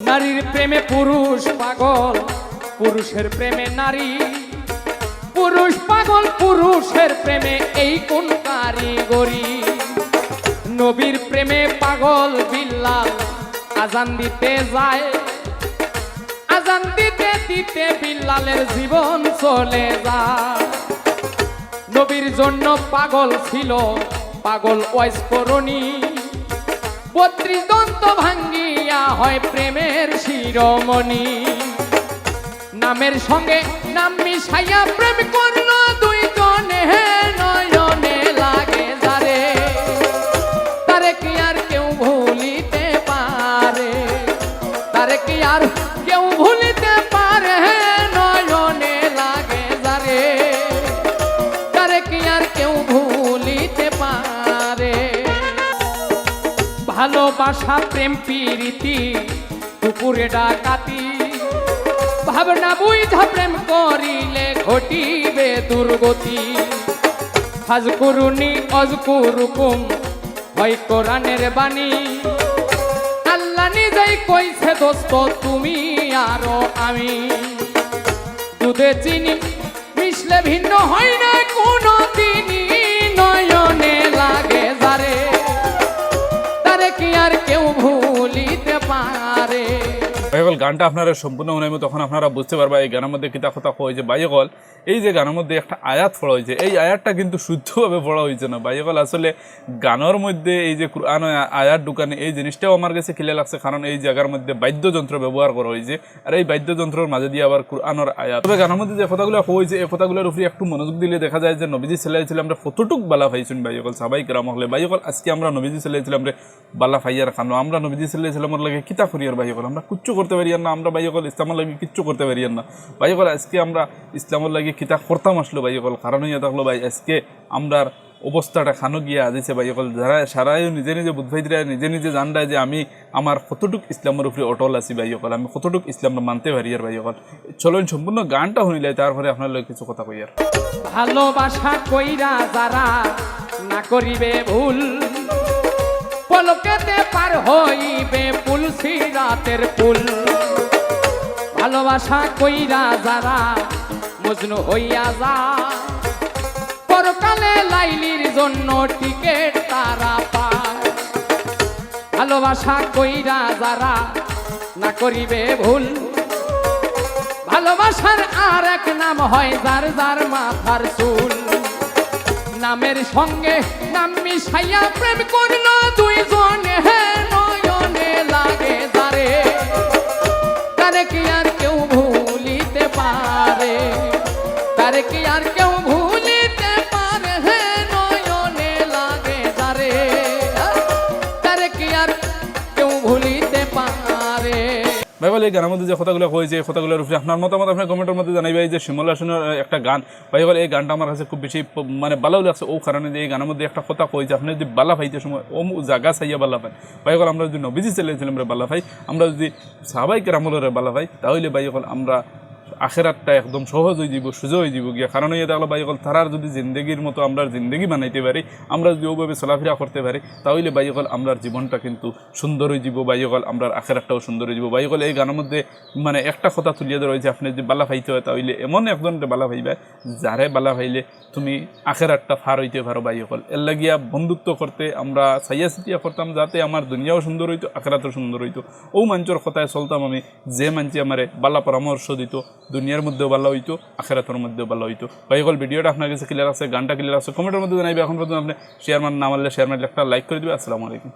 নারীর প্রেমে পুরুষ পাগল, পুরুষের প্রেমে নারী। পুরুষ পাগল, পুরুষের প্রেমে এই কোন কারিগরি? নবীর প্রেমে পাগল বিল্লাল, আজান দিতে যায়। আজান দিতে দিতে বিল্লালের জীবন চলে যায়। নবীর জন্য পাগল ছিল, পাগল ওয়াইস করণী বত্রিশ দন্ত ভাঙ্গিয়া হয় প্রেমের শিরোমণি। নামের সঙ্গে নাম মিশাইয়া প্রেম করল দুই ভালোবাসা, প্রেম, প্রীতি, কুকুরে ডাকাতি। ভাবনা, বুঝা, প্রেম করিলে ঘটিবে দুর্গতি। হাজ করুনি অজ করুকুম হয় কোরআনের বাণী। আল্লাহ নিজেই কইছে, দোস্ত, তুমি আরও আমি। দুধে চিনি মিশলে ভিন্ন হয় না কোনো দিনই কি আর কেউ ভুলিতে পারে ভাইগল গানটা আপনারা সম্পূর্ণ মনে তখন আপনারা বুঝতে পারবা এই গানের মধ্যে কিতা কথা হয়েছে বাইগল, এই যে গানের মধ্যে একটা আয়াত পড়া হয়েছে, এই আয়াতটা কিন্তু শুদ্ধভাবে পড়া হয়েছে না। বাইগল আসলে গানের মধ্যে এই যে কোরআন আয়াত ঢুকানে, এই জিনিসটাও আমার কাছে খিলে লাগছে, কারণ এই জায়গার মধ্যে বাদ্যযন্ত্র ব্যবহার করা হয়েছে। আর এই বাদ্যযন্ত্রের মাঝে দিয়ে আবার কোরআনের আয়াত। তবে গানের মধ্যে যে কথাগুলো হয়েছে, এই কথাগুলোর উপরে একটু মনোযোগ দিলে দেখা যায় যে নবীজি সাল্লাহিসাল্লাম আমরা কতটুক বালা পাইছেন বাইকল সাবাই কেরাম হলে। বাইকল আজকে আমরা নবীজি সাল্লাহিসাল্লাম রে বালা ফাইয়ার খানো। আমরা নবীজি সাল্লাহিসাল্লামের লাগে কিতা করিয়ার বাইকল আমরা কিচ্ছু করতে পারি না, আমরা বাইকল ইসলামের লাগে কিচ্ছু করতে পারি না। বাইকল আজকে আমরা ইসলামের লাগে কিতা করতাম আসলো বাইকল, কারণ ইয়া থাকল ভাই, আজকে আমরার অবস্থাটা খানো গিয়া আজিছে বাইকল, যারা সারাই নিজে নিজে বুধভাইদরা নিজে নিজে জানডায় যে আমি আমার কতটুক ইসলামের উপরে অটল আছি বাইকল, আমি কতটুক ইসলাম মানতে পারি আর বাইকল। চলুন, সম্পূর্ণ গানটা শুনিলে তারপরে আপনার লগে কিছু কথা কই আর। ভালোবাসা কইরা যারা না করিবে ভুল পলকেতে পার হইবে পুল সিরাতের পুল ভালোবাসা কইরা যারা মজনু হইয়া যা পরকালে লাইলির জন্য টিকেট তারা পায়। ভালোবাসা কইরা যারা না করিবে ভুল, ভালোবাসার আর এক নাম হয় যার যার মাথার চুল। নামের সঙ্গে নাম মিশাইয়া প্রেম করল দুইজনে। নয়নে লাগে তারে তারে কি আর কেউ ভুলিতে পারে? তারে কি আর ভাই বলে এই গানের মধ্যে যে কথাগুলো হয়েছে, এই কথাগুলোর উপরে আপনার মতামত আপনার কমেন্টের মধ্যে জানাইবে ভাই, যে শিমলা আসনের একটা গান। ভাই বলে এই গানটা আমার কাছে খুব বেশি মানে ভালো লাগছে। ও কারণে যে এই গানের মধ্যে একটা কথা কয়েছে আপনি যদি বালা ভাইতে সময়, ও জাগা চাইয়া বালা পাই ভাই। বলে আমরা যদি নবীজি চালিয়েছিলাম রে বালা ভাই, আমরা যদি সাহাবাই রামলের বালা ভাই, তাহলে ভাই আমরা আখেরাতটা একদম সহজ হয়ে যাব সোজা হয়ে যাব গিয়া। কারণ ইয়ে দেখল বাইকল তারার যদি জিন্দগির মতো আমরা জিন্দগি বানাইতে পারি, আমরা যদি ওভাবে চলাফেরা করতে পারি, তাহলে বাইকল আমরা জীবনটা কিন্তু সুন্দর হয়ে যাব বাইকল আমরা আখেরাতটাও সুন্দর হয়ে যাব বাইকল এই গানের মধ্যে মানে একটা কথা তুলিয়ে ধরা হয়েছে, আপনি যদি বালা ভাইতে হয় তাহলে এমন একজনকে বালা ভাইবা যারে বালা ভাইলে তুমি আখেরাতটা ফার হইতে পারো বাইকল এর লাগিয়া বন্ধুত্ব করতে আমরা সাইয়া সিটিয়া করতাম, যাতে আমার দুনিয়াও সুন্দর হইতো, আখেরাতও সুন্দর হইতো। ও মানুষের কথায় চলতাম আমি, যে মানুষ আমারে বালা পরামর্শ দিত দুনিয়ার মধ্যেও ভালো হইতো, আখেরাতের মধ্যেও ভালো হইতো। ভাই বাইকল ভিডিওটা আপনার কাছে ক্লিয়ার আছে, গানটা ক্লিয়ার আছে, কমেন্টের মধ্যে জানাইবে। এখন পর্যন্ত আপনি শেয়ার মার না মারলে শেয়ার মারলে একটা লাইক করে দিবে। আসসালামু আলাইকুম।